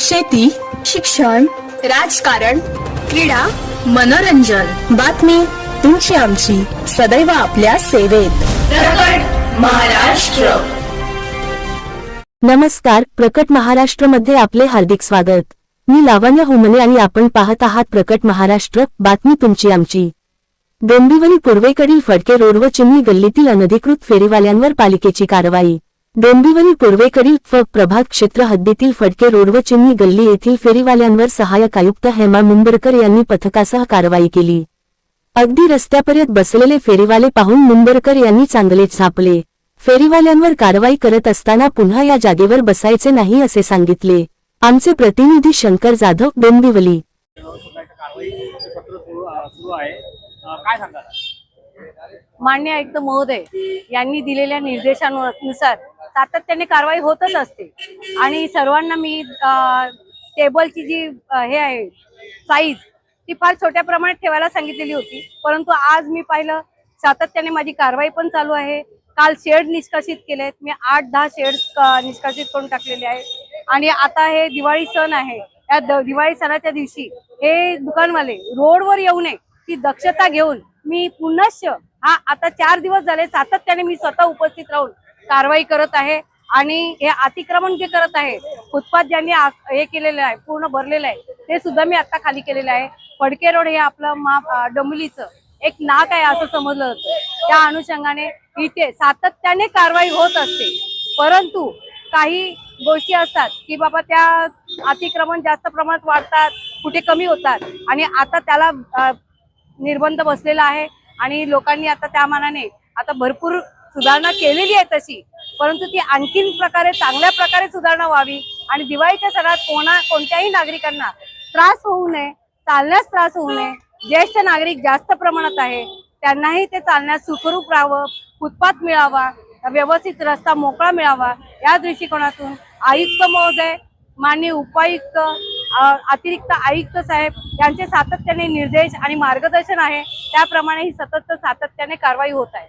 शेती शिक्षण राजकारण क्रीडा मनोरंजन. बातमी तुमची आमची. सदैव आपल्या सेवेत. महाराष्ट्र. नमस्कार प्रकट महाराष्ट्रमध्ये आपले हार्दिक स्वागत. मी लावण्य हुमने आणि आपण पाहत आहात प्रकट महाराष्ट्र बातमी तुमची आमची. डोंबिवली पूर्वेकडील फडके रोड व चिमणी गल्लीतील अनधिकृत फेरीवाल्यांवर पालिकेची कारवाई. डोंबिवली पूर्वेकडील फ. प्रभात क्षेत्र हद्दीतील फडके रोड व चिमणी गल्ली येथील फेरीवाल्यांवर सहाय्यक आयुक्त हेमा मुंबरकर यांनी पथकासह कारवाई केली. अगदी रस्त्यापर्यंत बसलेले फेरीवाले पाहून मुंबरकर यांनी चांगलेच झापले. फेरीवाल्यांवर कारवाई करत असताना पुन्हा या जागेवर बसायचे नाही असे सांगितले. आमचे प्रतिनिधी शंकर जाधव डोंबिवली मान्य आयुक्त महोदय यांनी दिलेल्या निर्देशानुसार सातत्याने कारवाई होतच असते. आणि सर्वांना मी टेबलची जी हे आहे साईज ती फार छोट्या प्रमाणात ठेवायला सांगितलेली होती. परंतु आज मी पाहिलं सातत्याने माझी कारवाई पण चालू आहे. काल शेड निष्कासित केलेत. मी आठ दहा शेड निष्कासित करून टाकलेले आहे आणि आता हे दिवाळी सण आहे. या दिवाळी सणाच्या दिवशी हे दुकानवाले रोडवर येऊ नये ती दक्षता घेऊन मी पुनश्च हा आता चार दिवस झाले सातत्याने मी स्वतः उपस्थित राहून कारवाई करत आहे आणि हे अतिक्रमण जे करत आहे फुटपाथ ज्यांनी आ- हे केलेलं आहे पूर्ण भरलेलं आहे ते सुद्धा मी आता खाली केलेलं आहे. फडके रोड हे आपलं मा अं, एक नाक आहे असं समजलं जातं. त्या अनुषंगाने इथे सातत्याने कारवाई होत असते. परंतु काही गोष्टी असतात की बाबा त्या अतिक्रमण जास्त प्रमाणात वाढतात कुठे कमी होतात आणि आता त्याला निर्बंध बसलेला आहे आणि लोकांनी आता त्या मानाने आता भरपूर सुधारणा केलेली आहे तशी. परंतु ती आणखीन प्रकारे चांगल्या प्रकारे सुधारणा व्हावी आणि दिवाळीच्या सणात कोणा कोणत्याही नागरिकांना त्रास होऊ नये चालण्यास त्रास होऊ नये. ज्येष्ठ नागरिक जास्त प्रमाणात आहे त्यांनाही ते चालण्यास सुखरूप राहावं फुटपाथ मिळावा व्यवस्थित रस्ता मोकळा मिळावा या दृष्टिकोनातून आयुक्त महोदय माननीय उपायुक्त अतिरिक्त आयुक्त साहेब यांचे सातत्याने निर्देश आणि मार्गदर्शन आहे. त्याप्रमाणे ही सतत सातत्याने कारवाई होत आहे.